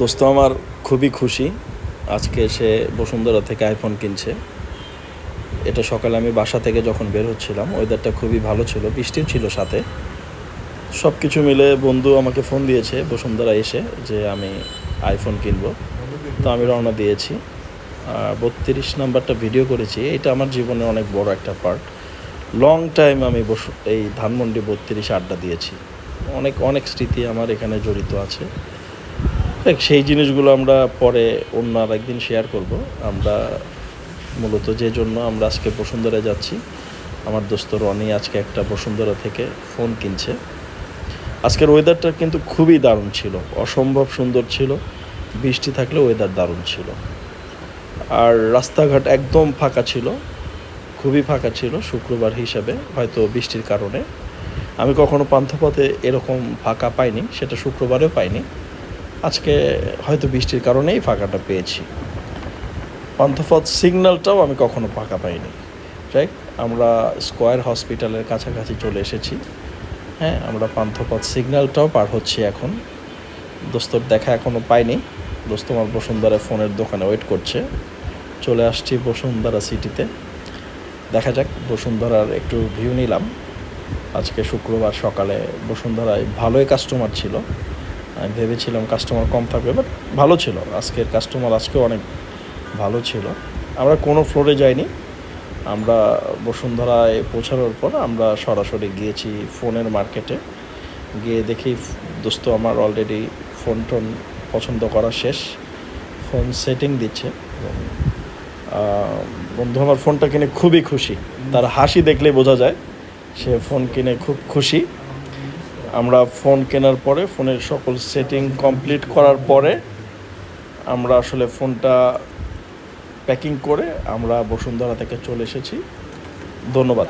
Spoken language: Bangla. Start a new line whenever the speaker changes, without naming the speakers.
দোস্ত, আমার খুবই খুশি। আজকে সে বসুন্ধরা থেকে আইফোন কিনছে। এটা সকালে আমি বাসা থেকে যখন বের হচ্ছিলাম ওয়েদারটা খুবই ভালো ছিল, বৃষ্টিও ছিল সাথে। সব কিছু মিলে বন্ধু আমাকে ফোন দিয়েছে বসুন্ধরা এসে যে আমি আইফোন কিনবো। তো আমি রওনা দিয়েছি। বত্রিশ নাম্বারটা ভিডিও করেছি। এটা আমার জীবনের অনেক বড় একটা পার্ট লং টাইম আমি বসু, এই ধানমন্ডি বত্রিশ আড্ডা দিয়েছি। অনেক অনেক স্মৃতি আমার এখানে জড়িত আছে। দেখ, সেই জিনিসগুলো আমরা পরে অন্য আর একদিন শেয়ার করব। আমরা মূলত যে জন্য আমরা আজকে বসুন্ধরায় যাচ্ছি, আমার দোস্ত রনি আজকে একটা বসুন্ধরা থেকে ফোন কিনছে। আজকের ওয়েদারটা কিন্তু খুবই দারুণ ছিল, অসম্ভব সুন্দর ছিল, বৃষ্টি থাকলে ওয়েদার দারুণ ছিল। আর রাস্তাঘাট একদম ফাঁকা ছিল, খুবই ফাঁকা ছিল শুক্রবার হিসাবে, হয়তো বৃষ্টির কারণে। আমি কখনো পান্থপথে এরকম ফাঁকা পাইনি, সেটা শুক্রবারেও পাইনি। আজকে হয়তো বৃষ্টির কারণেই ফাঁকাটা পেয়েছি। পান্থপথ সিগন্যালটাও আমি কখনো ফাঁকা পাইনি। রাইট আমরা স্কোয়ার হসপিটালের কাছাকাছি চলে এসেছি। হ্যাঁ আমরা পান্থপথ সিগন্যালটাও পার হচ্ছি এখন। দোস্তর দেখা এখনও পাইনি। দোস্ত, আমার বসুন্ধরা ফোনের দোকানে ওয়েট করছে। চলে আসছি বসুন্ধরা সিটিতে। দেখা যাক, বসুন্ধরার একটু ভিউ নিলাম। আজকে শুক্রবার সকালে বসুন্ধরায় ভালোই কাস্টমার ছিল। আমি ভেবেছিলাম কাস্টমার কম থাকবে বাট ভালো ছিল। আজকের কাস্টমার আজকেও অনেক ভালো ছিল। আমরা কোনো ফ্লোরে যাইনি। আমরা বসুন্ধরায় পৌঁছানোর পর আমরা সরাসরি গিয়েছি ফোনের মার্কেটে গিয়ে দেখি দোস্ত আমার অলরেডি ফোন টোন পছন্দ করা শেষ। ফোন সেটিং দিচ্ছে। বন্ধু আমার ফোনটা কিনে খুবই খুশি। তার হাসি দেখলে বোঝা যায়। সে ফোন কিনে খুব খুশি। আমরা ফোন কেনার পরে, ফোনের সকল সেটিং কমপ্লিট করার পরে আমরা আসলে ফোনটা প্যাকিং করে আমরা বসুন্ধরা থেকে চলে এসেছি। ধন্যবাদ।